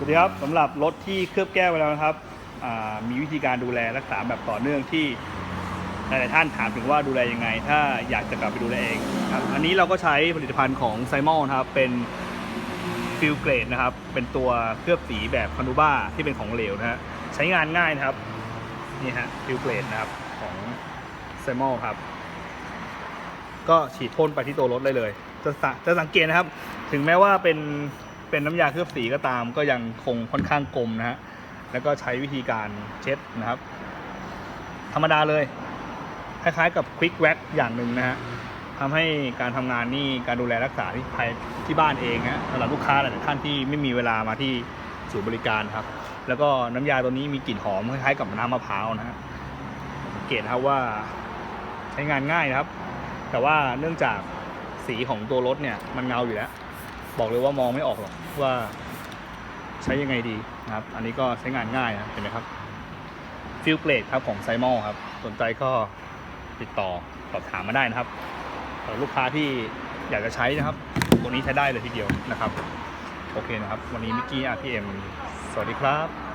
สวัสดีครับสำหรับรถที่เคลือบแก้วไปแล้วนะครับ มีวิธีการดูแลรักษาแบบต่อเนื่องที่หลาย ๆ ท่านถามถึงว่าดูแลยังไง ถ้าอยากจะกลับไปดูแลเองครับอันนี้เราก็ใช้ผลิตภัณฑ์ของไซมอลนครับเป็นฟิลเกรดนะครับ เป็นตัวเคลือบสีแบบคานูบ้าที่เป็นของเหลวนะฮะใช้งานง่ายนะครับนี่ฮะฟิลเกรดนะครับของไซมอลครับ ก็ฉีดพ่นไปที่ตัวรถได้เลย จะจะสังเกตนะครับ ถึงแม้ว่าเป็น เป็นน้ำยาเคลือบสีก็ตาม ก็ยังคงค่อนข้างกลมนะฮะแล้วก็ใช้วิธีการเช็ดนะครับ ธรรมดาเลยคล้ายๆกับควิกแว็กอย่างหนึ่งนะฮะทำให้การทำงานนี่การดูแลรักษาที่ภายที่บ้านเองฮะสำหรับลูกค้าหลายท่านที่ไม่มีเวลามาที่ศูนย์บริการครับ แล้วก็น้ำยาตัวนี้มีกลิ่นหอมคล้ายๆกับน้ำมะพร้าวนะฮะสังเกตนะครับว่าใช้งานง่ายนะครับ แต่ว่าเนื่องจากสีของตัวรถเนี่ยมันเงาอยู่แล้ว บอกเลยว่ามองไม่ออกหรอกว่าใช้ยังไงดีนะครับ อันนี้ก็ใช้งานง่ายนะเห็นไหมครับฟิลเกรดครับของไซมอลครับ สนใจก็ติดต่อสอบถามมาได้นะครับสำหรับลูกค้าที่อยากจะใช้นะครับ ตัวนี้ใช้ได้เลยทีเดียวนะครับ โอเคนะครับ วันนี้มิกกี้ RPM สวัสดีครับ